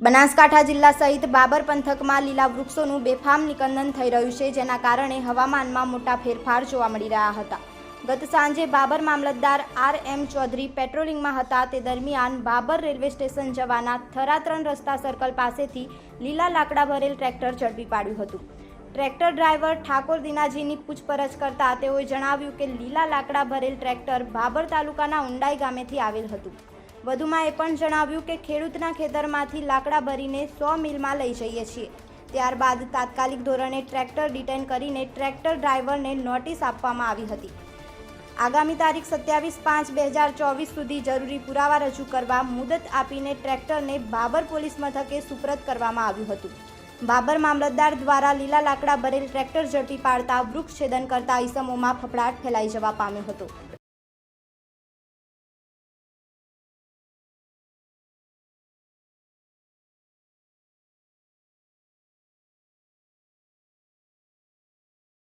બનાસકાંઠા જિલ્લા સહિત બાબર પંથકમાં લીલા વૃક્ષોનું બેફામ નિકંદન થઈ રહ્યું છે, જેના કારણે હવામાનમાં મોટા ફેરફાર જોવા મળી રહ્યા હતા. ગત સાંજે બાબર મામલતદાર આર એમ ચૌધરી પેટ્રોલિંગમાં હતા. તે દરમિયાન બાબર રેલવે સ્ટેશન જવાના થરા ત્રણ રસ્તા સર્કલ પાસેથી લીલા લાકડા ભરેલ ટ્રેક્ટર ઝડપી પાડ્યું હતું. ટ્રેક્ટર ડ્રાઈવર ઠાકોર દિનાજીની પૂછપરછ કરતા તેઓએ જણાવ્યું કે લીલા લાકડા ભરેલ ટ્રેક્ટર બાબર તાલુકાના ઉંડાઈ ગામેથી આવેલ હતું. વધુમાં એ પણ જણાવ્યું કે ખેડૂતના ખેતરમાંથી લાકડા ભરીને સો મિલમાં લઈ જઈએ છીએ. ત્યારબાદ તાત્કાલિક ધોરણે ટ્રેક્ટર ડિટેન કરીને ટ્રેક્ટર ડ્રાઈવરને નોટિસ આપવામાં આવી હતી. આગામી તારીખ સત્યાવીસ પાંચ બે હજાર ચોવીસ સુધી જરૂરી પુરાવા રજૂ કરવા મુદત આપીને ટ્રેક્ટરને બાબર પોલીસ મથકે સુપ્રત કરવામાં આવ્યું હતું. બાબર મામલતદાર દ્વારા લીલા લાકડા ભરેલ ટ્રેક્ટર ઝડપી પાડતા વૃક્ષ છેદન કરતા ઈસમોમાં ફફડાટ ફેલાઈ જવા પામ્યો હતો.